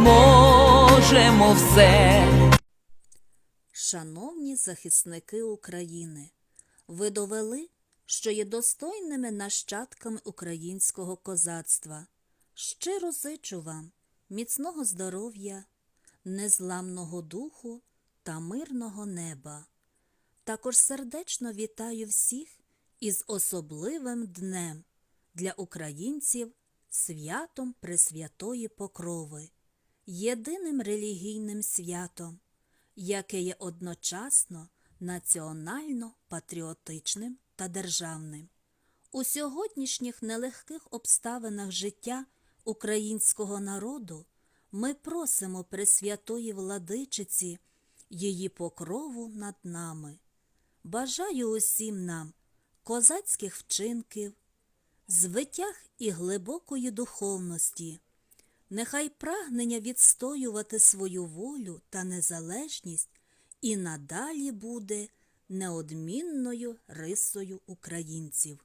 зможемо все. Шановні захисники України, ви довели, що є достойними нащадками українського козацтва. Щиро зичу вам міцного здоров'я, незламного духу та мирного неба. Також сердечно вітаю всіх із особливим днем для українців святом Пресвятої Покрови, єдиним релігійним святом яке є одночасно національно-патріотичним та державним. У сьогоднішніх нелегких обставинах життя українського народу ми просимо Пресвятої владичиці її покрову над нами. Бажаю усім нам козацьких вчинків, звитяг і глибокої духовності. Нехай прагнення відстоювати свою волю та незалежність і надалі буде неодмінною рисою українців.